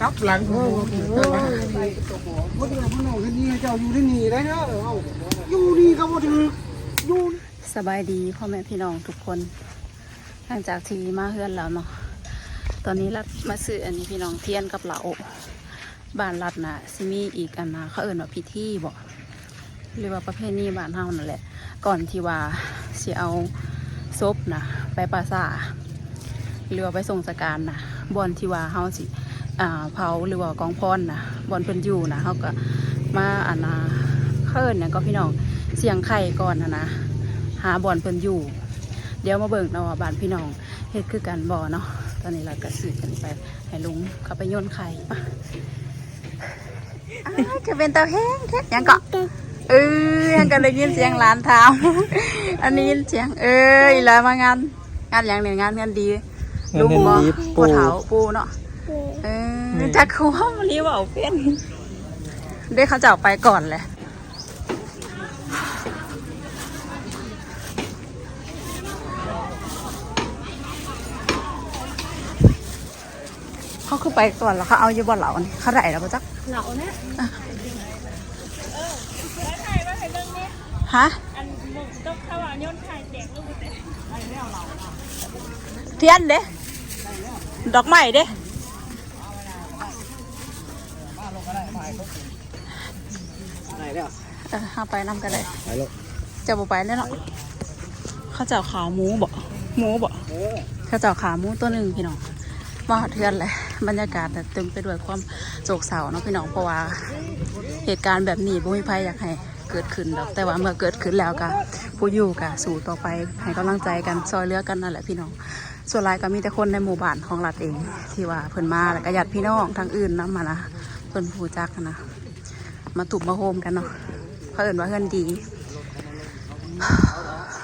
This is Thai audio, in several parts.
กับหลังโอ้โหมันเอาเจ้าอยู่ที่นี่ได้เนาะอยู่นี่ก็บ่ถึงอยู่สบายดีพ่อแม่พี่น้องทุกคน หลังจากที่มาเฮือนแล้วเนาะตอนนี้รัดมาซื้ออันนี้พี่น้องเทียนกับเหลาบ้านรัดนะซิมีอีกอันนะเขาเอิ่นว่าพิธีบ่หรือว่าประเพณีบ้านเฮานั่นแหละ ก่อนที่ว่าสิเอาศพนะไปปราสาหรือว่าไปส่งสการนะ บอนที่ว่าเฮาสิอ่าเผาหรือว่ากองพรนะบอนเพิ่นอยู่นะเฮาก็มาอันนะเขาเอิ้นเนี่ยก็พี่น้องเสียงไข่ก่อนนะนะหาบอนเพิ่นอยู่ เดี๋ยวมาเบิ่งเนาะว่าบ้านพี่น้องเฮ็ดคือกันบ่เนาะตอนนี้เราก็สืบกันไปให้ลุงเขาไปโยนไข่ปะอ้ายจะเป็นเตาแห้งแท้ยังเกาะเออยังก็ได้ยินเสียงหลานถามอันนี้ยินเสียงเอ้ยแล้วมางานงานอย่างหนึ่งงานงานดี ลุงบ่ปูเถาปูเนาะเออจักคุว่ามันนี้ว่าเป็นได้เขาจะออกไปก่อนเลยเขาคือไปก่อนแล้วเขาเอาอยู่บนเหล่านี่เขาได้แล้วปะจ๊ะเหล่าเนี่ยฮะอันมุกต้องเข้าอะย้อนไข่แตกลูกแต่เทียนเด้ ดอกไม้เด้ไหนแล้วเออเอาไปนำกันเลยไปลูกจะบ่ไปแน่เนาะเขาจะเอาขาหมูบ่หมูบ่เออเขาจะเอาขาหมูตัวหนึ่งพี่น้องมาหอดเทือนเลยบรรยากาศแต่เต็มไปด้วยความโศกเศร้าเนาะพี่น้องเพราะว่าเหตุการณ์แบบนี้บ่มีภัยอยากให้เกิดขึ้นดอกแต่ว่าเมื่อเกิดขึ้นแล้วก็ผู้อยู่ก็สู่ต่อไปให้กำลังใจกันซอยเหลือกันนั่นแหละพี่น้อง ส่วนหลายก็มีแต่คนในหมู่บ้านของรัฐเอง ที่ว่าเพิ่นมาแล้วก็ญาติพี่น้องทางอื่นนํมานะเพิ่นผู้จักนะมาตุบมาโฮมกันเนาะเขาเอินว่าเฮือนดี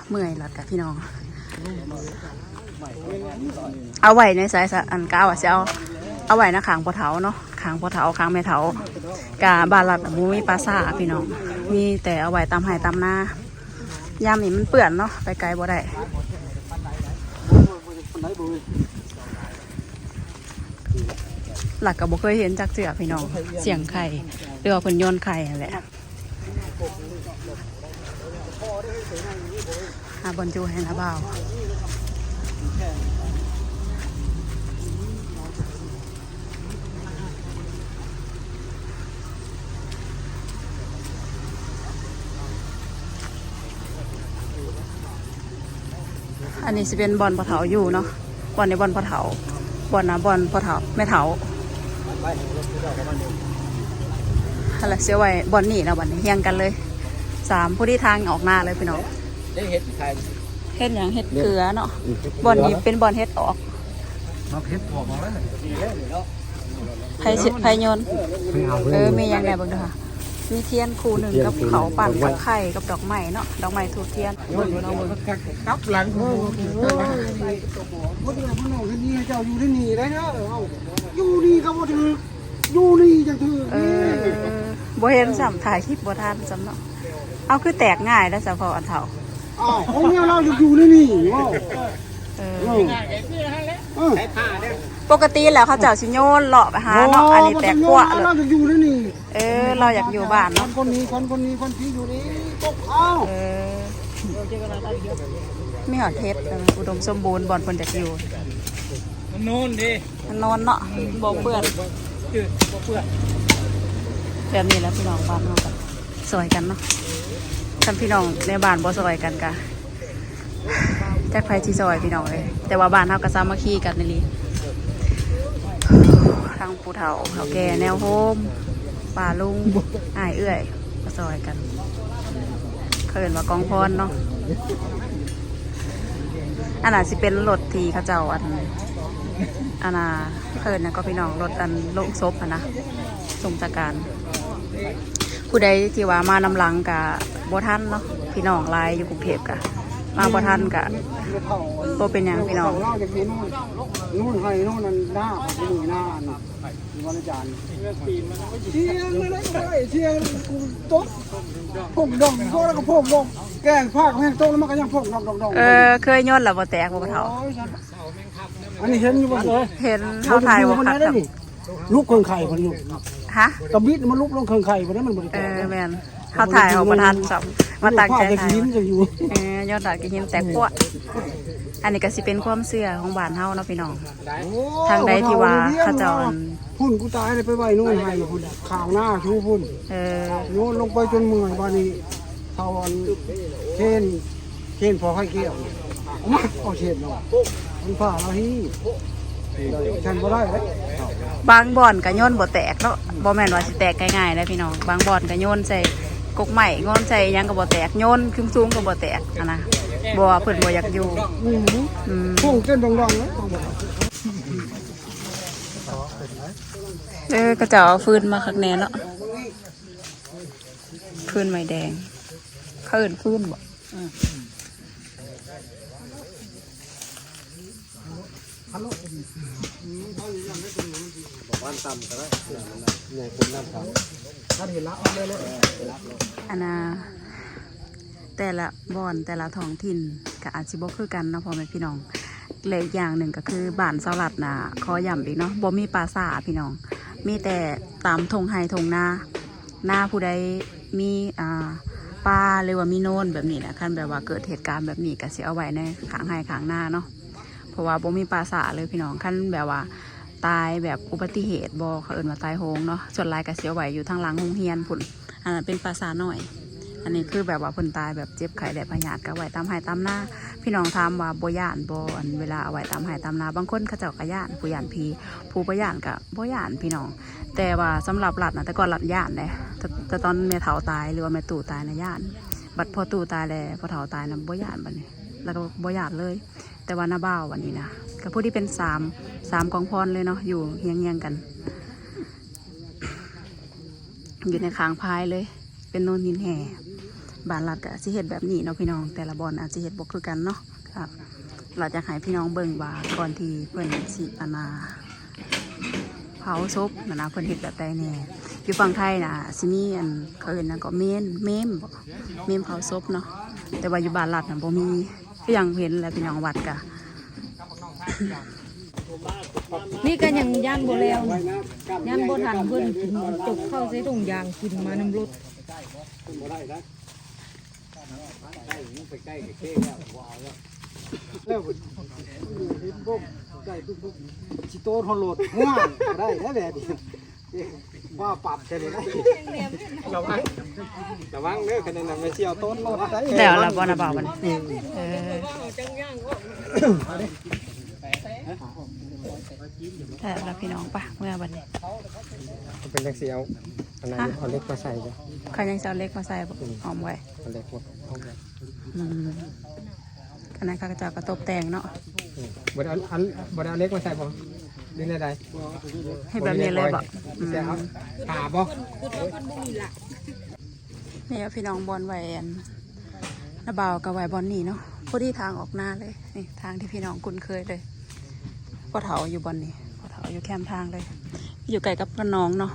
เมื่อยหลัดกับพี่น้อง เอาไว้ในสายสอันก้าวอะจะเอาเอาไว้นะขางปะเถาเนาะขางปะเถาขางแม่เถากาบานรัดมูมีปลาซาพี่น้องมีแต่เอาไว้ตามไห่ตามหน้ายามนี่มันเปื่อนเนาะไปไกลบ่ได้ หลักกับบ่เคยเห็นจักเสือพี่น้อง เสียงไข่หรือว่าเพิ่นโยนไข่นั่นแหละหาบอลจูให้นะบ่าว อันนี้สิเป็นบอลพอเถาอยู่เนาะบอลในบอลพอเถาบอลนะบอลพอเถาแม่เถาอะไรเสียไว้บอลนี่นะบอลนี้เฮียงกันเลยสามผู้ที่ทางออกหน้าเลยพี่น้องเห็ดใครเฮ็ดหยังเฮ็ดเกลือเนาะบอลนี้เป็นบอลเฮ็ดออกเห็ดออกมาแล้วดีแล้วนี่เนาะไผสิไผโยนเออมีหยังไงบ้างเด้อค่ะ มีเทียนคู่หนึ่งกับเขาปั่นกับไข่กับดอกไม้เนาะดอกไม้ทูบเทียนโยนมันเอามันกลับหลังโอ้โหมันเอามันเอาที่นี่เจ้าอยู่ที่นี่ได้เนาะเอาอยู่นี่ก็บ่ถึงอยู่นี่จังถือเออบ่เห็นสำถ่ายคลิปบ่ทันสำเนาะเอาคือแตกง่ายแล้วสะพออันเฒ่าอ้าวของเนี่ยเราอยู่ในนี่ว้าวเออเออเออ ปกติแล้วเขาเจ้าสิโยนเลาะไปหาเนาะอันนี้แตกกว่าเลเรายจะอยู่ในนี่เออ เราอยากอยู่บ้านคเนาะนคนนี้คนคนนี้คนที่อยู่นี่ตกข้าวเออมีหอดเพชรเอออุดมสมบูรณ์บ่อนเพิ่นจะอยู่มันโน่นดิมันนอนเนาะบ่เปื้อนจืดบ่เปื่อนแบบนี้แหล้วพี่น้องบ้านเฮากันซอยกันเนาะคันพี่น้องในบ้านบ่ซอยกันกะจักไผสิซอยพี่น้องเลยแต่ว่าบ้านเฮาก็สามัคคีกันนี่ลี ทางผู้เฒ่าเฒ่าแก่แนวโฮมป้าลุงอ้ายเอื้อยก็ซอยกันเขาเอินว่ากองพรเนาะอันน่ะสิเป็นรถที่เขาเจ้าอันอันน่ะเพิ่นนะก็พี่น้องรถอันลงศพอะนะสงจากการผู้ใดที่ว่ามานำหลังกะบ่ทันเนาะพี่น้องลายอยู่กรุงเทพกะ มาบ่ทันกะบ่เป็นหยังพี่น้องเล่าจากที่นู่นนู่นให้นู่นนั่นหน้าของที่นี่หน้าอันวันอาจารย์เชียงไม่ได้ไม่ได้เชียงกูตกผมดองก็แล้วก็ผมดองแกงภาคแห้งโตแล้วมันก็ยังผมดองดองดองเออเคยโยนแล้วบ่แตกบ่เฒ่าโอ้ยฉันอันนี้เห็นอยู่บ่เลยเห็นเขาถ่ายว่าคนคันั้กนได้กับนี่ลูกเครื่องไข่คนอยู่ฮะกระบิดมันลุกลงเครื่องไข่คนนั้นมันบริเอจาคอแม่น เขาถ่ายออกมาทันสับมาตั้งใจถ่าถ่ายยยิ้มจะอยู่เออยอดดอยกินแต่กวอันนี้ก็สิเป็นความเชื่อของบ้านเฮาเนาะพี่น้อง ทางใดที่ว่าเขาเจ้าอันพุ่นกูตายเลยไปไหวนู่นให้พุ่นข่าวหน้าชูพุ่นเออโยนลงไปจนเมื่อยวันนี้เท่าอันเคนเคนพอให้เกี่ยวเอามาเอาเช็ดเนาะมันผ่าเราที่ฉันบ่ได้เลยบางบ่อนก็โยนบ่แตกเนาะบ่แม่นว่าสิแตกง่ายๆนะพี่น้อง บางบ่อนก็โยนใส่ กกใหม่โยนใส่หยังก็บ่แตกโยนขึ้นสูงก็บ่แตกอะนะบ่ว่าเพิ่นบ่อยากอยู่อืมอืมพุ่งเต้นดองๆเลยเออก็จะเอาฟืนมาคักแน่เนาะฟืนไม้แดง เขาเอิ้นฟืนบ่อืมถ้าเห็นละเอาเลยเลย อันน่ะแต่ละบ่อนแต่ละท้องถิ่นก็อาจสิบ่คือกันนะพ่อแม่พี่น้องและอีกอย่างหนึ่งก็คือบ้านสลัดนะขอย้ำอีกเนาะบ่มีปราสาพี่น้อง มีแต่ตามทงไฮทงหน้าหน้าผู้ใดมีอ่าปลาหรือว่ามีโน่นแบบนี้นะคันแบบว่าเกิดเหตุการณ์แบบนี้ก็เสิเอาไว้ในขางไฮขางหน้าเนาะเพราะว่าบ่มีปราสาเลยพี่น้องคันแบบว่า ตายแบบอุบัติเหตุบอเขาเอินว่าตายโหงเนาะส่วนลายก็เสียไหวอยู่ทางหลังโรงเรียนพุ่นอันนั้นเป็นปราสาหน่อย อันนี้คือแบบว่าเพิ่นตายแบบเจ็บไข้ได้พยาธิก็ไหวตามหายตามหน้า พี่น้องถามว่าบ่ย่านบ่อันเวลาเอาไว้ตามหายตามหน้าบางคนเขาเจ้าก็ย่านผู้ย่านผีผู้บ่ย่านก็บ่ย่านพี่น้อง แต่ว่าสำหรับหลัดนะแต่ก่อนหลัดย่านเลยแต่ตอนแม่เฒ่าตายหรือว่าแม่ตู่ตายนะย่าน บัดพอตู่ตายแล้วพอเฒ่าตายนะบ่ย่านบัดนี้แล้วก็บ่ย่านเลย แต่ว่าหน้าบ้าวันนี้นะ ก็ผู้ที่เป็นสามสามกองพรเลยเนาะอยู่เฮียงเฮียงๆกัน อยู่ในคางพายเลย เป็นโนนนินแห่บานหลัดก็สิเฮ็ดแบบนี้เนาะพี่น้องแต่ละบอนอาจจะเฮ็ดบ่คือกันเนาะครับเราจะให้พี่น้องเบิ่งว่าก่อนที่เพิ่อนสิอานาเผาศพนะนะเพิ่อนเฮ็ดแบบใดแน่อยู่ฝั่งไทยนะสิมีอันเขาเอิ้นนะก็เมนเมมเมมเผาศพเนาะแต่ว่าอยู่บานหลัดน่ะบ่มีก็ยังเห็นแล้วพี่น้องวัดกะ นี่ก็ยังย่านโบแล้วนี่ย่านโบทันเพิ่นกินจกเข้าใส่ถุงยางกินมานำรถแล้วเห็นพวกไก่ตุ๊กๆชิโต้ทนโหลดง่ายได้ได้แบบนี้ว่าปรับใช่ไหมระวังระวังเด้อคะแนนไม่เชี่ยวต้นโหลดได้แล้วละบ่นะบ่าวมันเออ แต่ละพี่น้องปะเมื่อวันนี้เป็นจังสีเอาอันนั้นเอาเล็กมาใส่จ้ะใครยังจะเอาเล็กมาใส่บ่หอมไว้เอาเล็กมาเอาไว้อืมอันนั้นข้าก็จะกระตบแต่งเนาะอืมบ่ได้เอาอันบ่ได้เอาเล็กมาใส่บ่นี่ได้ใดให้แบบนี้เลยบ่อืมจะเอาขาบ่นี่เอาพี่น้องบอลไว้อันนาบ่าวกับไว้บอลนี่เนาะพอดีทางออกหน้าเลยนี่ทางที่พี่น้องคุ้นเคยเลยพ่อเถาอยู่บอลนี่พ่ อยู่แคมป์ทางเลย อยู่ไกลกับพ่อน้องเนาะ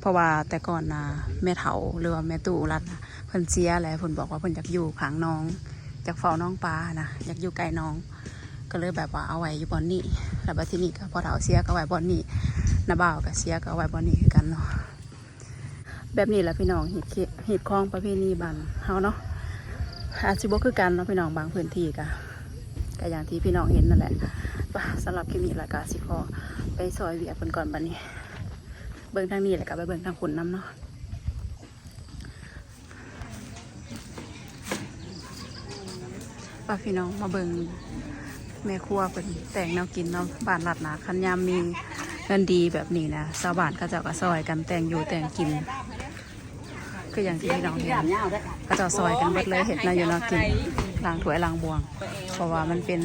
เพราะว่าแต่ก่อนนะแม่เถาหรือว่าแม่ตู่รัดเพิ่นเสียแหละเพิ่นบอกว่าเพิ่นอยากอยู่ขางน้องอยากเฝ้าน้องปลานะอยากอยู่ไกลน้อง ก็เลยแบบว่าเอาไว้อยู่บอนนี่แล้วบัดทีนี้ก็พอเถาเสียก็ไว้บอนนี่นาบ่าวก็เสียก็ไว้บอนนี่คือกันเนาะแบบนี้แหละพี่น้องหีดหีดคลองประเพณีบ้านเฮาเนาะอาจสิบ่คือกันเนาะพี่น้องบางพื้นที่ก็ก็อย่างที่พี่น้องเห็นนั่นแหละสำหรับคลิปนี้ละก็สิขอ ไปซอยเวียกเพิ่นก่อนบัดนี้ เบิ่งทางนี้แหล้วก็ไปเบิ่งทางขุนน้ำเนาะป้าพี่น้องมาเบิ่งแม่ครัวเป็นแต่งแนวกินเนาะบ้านหลัดนาคันยามมีเงินดีแบบนี้นะชาวบ้านเขาจ้าก็ซอยกันแต่งอยู่แต่งกินก็อย่างที่พี่น้องเห็นเขาจ้าซอยกันเบิดเลยเห็ดนาอยู่เนาะกินล้างถ้วยล้างบวง เพราะว่ามันเป็น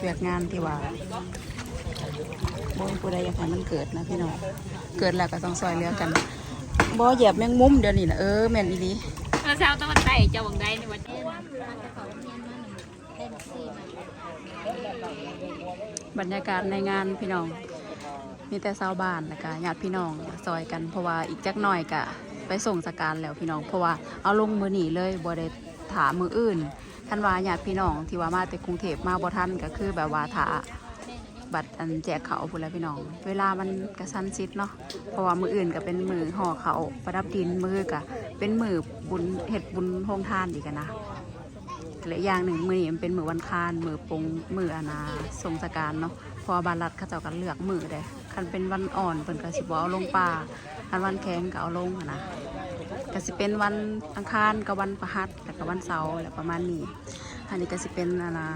เวียกงานที่ว่า บ่ผู้ใดอยากให้มันเกิดนะพี่น้อง เกิดแล้วก็ต้องซอยเหลือกัน บ่เหยียบแมงมุมเดี๋ยวนี้นะเออแม่นอีหลีมาเช้าตะวันไต่เจ้าบังได้ในวันนี้บรรยากาศในงานพี่น้อง มีแต่ชาวบ้านแล้วก็ญาติพี่น้องซอยกันเพราะว่าอีกจักหน่อยก็ไปส่งสการแล้วพี่น้อง เพราะว่าเอาลงมือหนีเลยบ่ได้ถามมืออื่นท่านว่าญาติพี่น้องที่ว่ามาแต่กรุงเทพมาบ่ทันก็คือแบบว่าถา บัตรอันแจกเขาพุ่นแล้วพี่น้อง เวลามันกระชั้นชิดเนาะเพราะว่ามืออื่นก็เป็นมือห่อเขาประดับดินมือก็เป็นมือบุญเฮ็ดบุญโฮงทานอีกอะนะและอย่างหนึ่งมือนี้มันเป็นมือวันคานมือปงมืออานาทรงสการเนาะเพอบานรัดเขาเจ้ากันเลือกมือเด้คันเป็นวันอ่อนเพิ่นก็สิบเอาลงป่าคันวันแข็งก็เอาลงอะนะก็สิเป็นวันอังคารกับวันพฤหัสแล้วก็วันเสาร์แล้วประมาณนี้อันนี้ก็สิเป็นอานา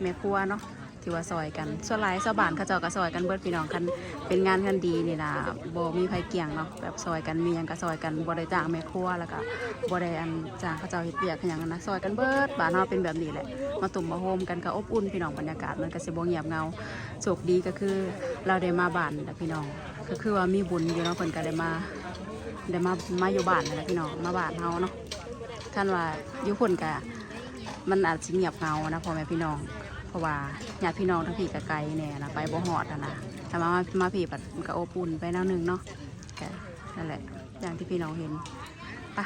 แม่ครัวเนาะ ที่ว่าซอยกันส่วนหลายชาวบ้านเขาเจ้าก็ซอยกันเบิดพี่น้องคันเป็นงานกันดีนี่นะบ่มีไผเกี่ยงเนาะแบบซอยกันมีหยังก็ซอยกันบ่ได้จ้างแม่ครัวแล้วก็บ่ได้อันจ้างเขาเจ้าเฮ็ดเวียกอหย่างนั้นนะซอยกันเบิดบ้านเฮาเป็นแบบนี้แหละมาตุ่มมาโฮมกันก็อบอุ่นพี่น้องบรรยากาศมันก็สิบ่เงียบเงาโชคดีก็คือ เราได้มาบ้านแหละพี่น้องก็คือว่ามีบุญอยู่เนาะเพิ่นก็ได้มาได้มามาอยู่บ้านนั่นแหละพี่น้องมาบ้านเฮาเนาะท่านว่าอยู่คนก็มันอาจสิเงียบเงานะพ่อแม่พี่น้อง เพราะว่าญาติพี่น้องทั้งพี่ก็ไกลเนี่ยนะไปบ่ฮอดอะนะถ้ามามาพี่ปัดมันก็อปุ่นไปแนวหนึงเนาะนั่นแหละอย่างที่พี่น้องเห็นไป